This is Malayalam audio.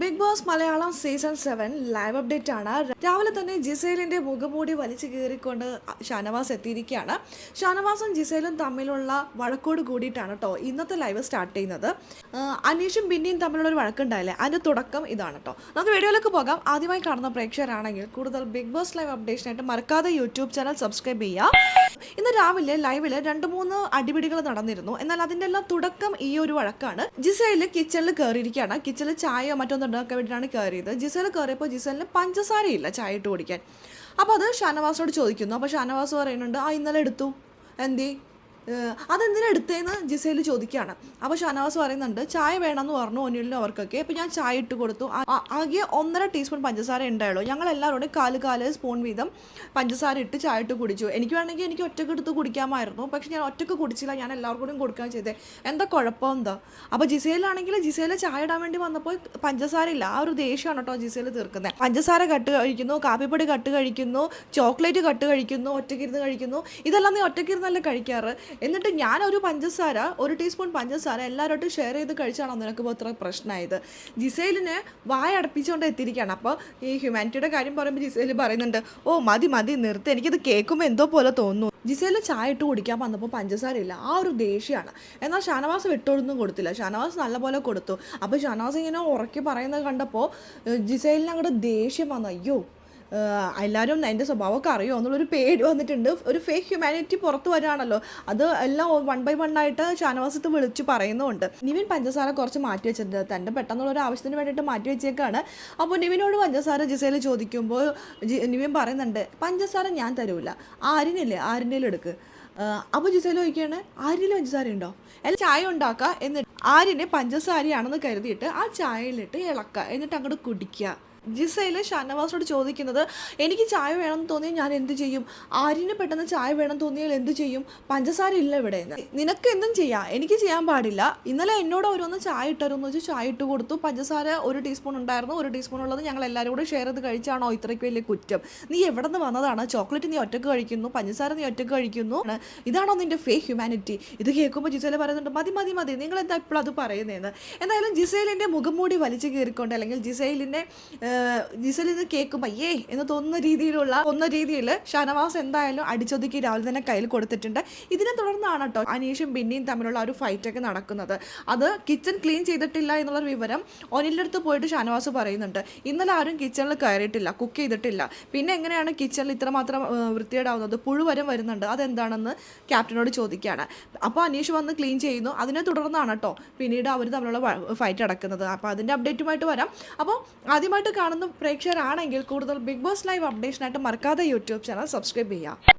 Big boss Malayalam season seven live update ആണ്. രാവിലെ തന്നെ ജിസൈലിന്റെ മുഖമൂടി വലിച്ചു കീറിക്കൊണ്ട് ഷാനവാസ് എത്തിയിരിക്കുകയാണ്. ഷാനവാസും ജിസൈലും തമ്മിലുള്ള വഴക്കോട് കൂടിയിട്ടാണ് കേട്ടോ ഇന്നത്തെ ലൈവ് സ്റ്റാർട്ട് ചെയ്യുന്നത്. അനീഷും ബിന്നിയും തമ്മിലുള്ള ഒരു വഴക്കുണ്ടായില്ലേ? അതിന്റെ തുടക്കം ഇതാണ് കേട്ടോ നമുക്ക് വീഡിയോയിലേക്ക് പോകാം. ആദ്യമായി കാണുന്ന പ്രേക്ഷകരാണെങ്കിൽ കൂടുതൽ ബിഗ് ബോസ് ലൈവ് അപ്ഡേഷനായിട്ട് മറക്കാതെ യൂട്യൂബ് ചാനൽ സബ്സ്ക്രൈബ് ചെയ്യുക. ഇന്ന് രാവിലെ ലൈവിൽ രണ്ട് മൂന്ന് അടിപിടികൾ നടന്നിരുന്നു. എന്നാൽ അതിന്റെ എല്ലാം തുടക്കം ഈ ഒരു വഴക്കാണ്. ജിസൈൽ കിച്ചണിൽ കയറിയിരിക്കുകയാണ് കിച്ചണിൽ ചായയോ മറ്റൊന്നും ഉണ്ടാക്കാൻ വേണ്ടിയിട്ടാണ് കയറിയത്. ജിസൽ കയറിയപ്പോൾ ജിസലിന് പഞ്ചസാരയില്ല ചായ ഇട്ട് കുടിക്കാൻ. അപ്പോൾ അത് ഷാനവാസോട് ചോദിക്കുന്നു. അപ്പോൾ ഷാനവാസ് പറയുന്നുണ്ട് ആ ഇന്നലെ എടുത്തു. എന്തേ? അതെന്തിനാ എടുത്തതെന്ന് ജിസയിൽ ചോദിക്കുകയാണ്. അപ്പോൾ ഷാനവാസ് പറയുന്നുണ്ട് ചായ വേണമെന്ന് പറഞ്ഞു ഒന്നിലും അവർക്കൊക്കെ. അപ്പോൾ ഞാൻ ചായ ഇട്ട് കൊടുത്തു. ആകെ ഒന്നര ടീസ്പൂൺ പഞ്ചസാര ഉണ്ടായുള്ളൂ. ഞങ്ങൾ എല്ലാവരോടും കാൽ കാൽ സ്പൂൺ വീതം പഞ്ചസാര ഇട്ട് ചായ ഇട്ട് കുടിച്ചു. എനിക്ക് വേണമെങ്കിൽ എനിക്ക് ഒറ്റയ്ക്ക് എടുത്ത് കുടിക്കാമായിരുന്നു. പക്ഷെ ഞാൻ ഒറ്റയ്ക്ക് കുടിച്ചില്ല. ഞാൻ എല്ലാവർക്കും കൂടി കൊടുക്കാൻ ചെയ്തേ. എന്താ കുഴപ്പം? എന്താ? അപ്പോൾ ജിസയിലാണെങ്കിൽ ജിസയിൽ ചായ ഇടാൻ വേണ്ടി വന്നപ്പോൾ പഞ്ചസാര ഇല്ല. ആ ഒരു ദേഷ്യമാണ് കേട്ടോ ജിസയിൽ തീർക്കുന്നത് പഞ്ചസാര കട്ട് കഴിക്കുന്നു കാപ്പിപ്പൊടി കട്ട് കഴിക്കുന്നു ചോക്ലേറ്റ് കട്ട് കഴിക്കുന്നു ഒറ്റക്കിരുന്ന് കഴിക്കുന്നു. ഇതെല്ലാം നീ ഒറ്റക്കിരുന്നല്ലേ കഴിക്കാറ്? എന്നിട്ട് ഞാൻ ഒരു പഞ്ചസാര ഒരു ടീസ്പൂൺ പഞ്ചസാര എല്ലാവരോട്ടും ഷെയർ ചെയ്ത് കഴിച്ചാണോ നിനക്ക് ഇപ്പോൾ ഇത്ര പ്രശ്നമായത് ജിസൈലിന് വായ അടപ്പിച്ചുകൊണ്ട് എത്തിയിരിക്കുകയാണ് അപ്പോൾ ഈ ഹ്യൂമാനിറ്റിയുടെ കാര്യം പറയുമ്പോൾ ജിസൈൽ പറയുന്നുണ്ട് ഓ മതി മതി നിർത്തി. എനിക്കിത് കേൾക്കുമ്പോൾ എന്തോ പോലെ തോന്നുന്നു. ജിസയിലെ ചായ ഇട്ട് കുടിക്കാൻ വന്നപ്പോൾ പഞ്ചസാരയില്ല ആ ഒരു ദേഷ്യമാണ്. എന്നാൽ ഷാനവാസ് വിട്ടൊന്നും കൊടുത്തില്ല. ഷാനവാസ് നല്ലപോലെ കൊടുത്തു. അപ്പോൾ ഷാനവാസ് ഇങ്ങനെ ഉറക്കി പറയുന്നത് കണ്ടപ്പോൾ ജിസൈലിന് അങ്ങോട്ട് ദേഷ്യം വന്നു. അയ്യോ എല്ലാവരും എന്റെ സ്വഭാവമൊക്കെ അറിയുമോ എന്നുള്ളൊരു പേടി വന്നിട്ടുണ്ട്. ഒരു ഫേക്ക് ഹ്യൂമാനിറ്റി പുറത്ത് വരാണല്ലോ. അത് എല്ലാം വൺ ബൈ വൺ ആയിട്ട് ഷാനവാസത്ത് വിളിച്ച് പറയുന്നുമുണ്ട് നിവിൻ പഞ്ചസാര കുറച്ച് മാറ്റി വെച്ചിട്ടുണ്ട്. തന്റെ പെട്ടെന്നുള്ള ഒരു ആവശ്യത്തിന് വേണ്ടിയിട്ട് മാറ്റി വെച്ചേക്കാണ്. അപ്പോൾ നിവിനോട് പഞ്ചസാര ജിസയിൽ ചോദിക്കുമ്പോൾ നിവിൻ പറയുന്നുണ്ട് പഞ്ചസാര ഞാൻ തരൂല. ആരിനില്ലേ? ആരിന്റെ എടുക്ക്. അപ്പോൾ ജിസയിൽ ചോദിക്കുകയാണ് ആരിൽ പഞ്ചസാര ഉണ്ടോ? എല്ലാം ചായ ഉണ്ടാക്കുക എന്നിട്ട് ആരിനെ പഞ്ചസാരയാണെന്ന് കരുതിയിട്ട് ആ ചായയിലിട്ട് ഇളക്കുക എന്നിട്ട് അങ്ങോട്ട് കുടിക്കുക ജിസയിൽ ഷാനവാസോട് ചോദിക്കുന്നത് എനിക്ക് ചായ വേണമെന്ന് തോന്നിയാൽ ഞാൻ എന്ത് ചെയ്യും? ആര്യന് പെട്ടെന്ന് ചായ വേണം തോന്നിയാൽ എന്ത് ചെയ്യും? പഞ്ചസാര ഇല്ല ഇവിടെ നിനക്ക് എന്തും ചെയ്യാം. എനിക്ക് ചെയ്യാൻ പാടില്ല. ഇന്നലെ എന്നോട് ഓരോന്ന് ചായ ഇട്ടരുന്ന് വെച്ച് ചായ ഇട്ട് കൊടുത്തു. പഞ്ചസാര ഒരു ടീസ്പൂൺ ഉണ്ടായിരുന്നു. ഒരു ടീസ്പൂൺ ഉള്ളത് ഞങ്ങൾ എല്ലാവരും കൂടെ ഷെയർ ചെയ്ത് കഴിച്ചാണോ? ഇത്രയ്ക്ക് വലിയ കുറ്റം. നീ എവിടെ നിന്ന് വന്നതാണ്? ചോക്ലേറ്റ് നീ ഒറ്റയ്ക്ക് കഴിക്കുന്നു. പഞ്ചസാര നീ ഒറ്റയ്ക്ക് കഴിക്കുന്നു. ഇതാണോ നിന്റെ ഫേ ഹ്യൂമാനിറ്റി ഇത് കേൾക്കുമ്പോൾ ജിസേല പറയുന്നുണ്ട് മതി മതി മതി. നിങ്ങൾ എന്താ ഇപ്പോൾ അത് പറയുന്നതെന്ന് എന്തായാലും ജിസൈലിന്റെ മുഖംമൂടി വലിച്ചു കീറിക്കൊണ്ട് അല്ലെങ്കിൽ ജിസൈലിന്റെ ജിസൈൽ ഇത് കേൾക്കുമ്പോൾ അയ്യേ എന്ന് തോന്നുന്ന രീതിയിലുള്ള ഒന്ന രീതിയിൽ ഷാനവാസ് എന്തായാലും അടിച്ചൊതുക്കി രാവിലെ തന്നെ കയ്യിൽ കൊടുത്തിട്ടുണ്ട്. ഇതിനെ തുടർന്നാണ് കേട്ടോ അനീഷും ബിന്നിയും തമ്മിലുള്ള ഒരു ഫൈറ്റൊക്കെ നടക്കുന്നത്. അത് കിച്ചൺ ക്ലീൻ ചെയ്തിട്ടില്ല എന്നുള്ളൊരു വിവരം ഒനിന്റെ അടുത്ത് പോയിട്ട് ഷാനവാസ് പറയുന്നുണ്ട്. ഇന്നലെ ആരും കിച്ചണിൽ കയറിയിട്ടില്ല കുക്ക് ചെയ്തിട്ടില്ല. പിന്നെ എങ്ങനെയാണ് കിച്ചണിൽ ഇത്രമാത്രം വൃത്തിയേടാവുന്നത് വൃത്തികേടാവുന്നത്? പുഴു വരെ വരുന്നുണ്ട്. അതെന്താണെന്ന് ക്യാപ്റ്റനോട് ചോദിക്കുകയാണ് അപ്പോൾ അനീഷ് വന്ന് ക്ലീൻ ചെയ്യുന്നു. അതിനെ തുടർന്നാണ് കേട്ടോ പിന്നീട് അവർ തമ്മിലുള്ള ഫൈറ്റ് നടക്കുന്നത്. അപ്പോൾ അതിന്റെ അപ്ഡേറ്റുമായിട്ട് വരാം. അപ്പോൾ ആദ്യമായിട്ട് കാണുന്ന പ്രേക്ഷകരാണെങ്കിൽ കൂടുതൽ ബിഗ് ബോസ് ലൈവ് അപ്ഡേഷനായിട്ട് മറക്കാതെ യൂട്യൂബ് ചാനൽ സബ്സ്ക്രൈബ് ചെയ്യുക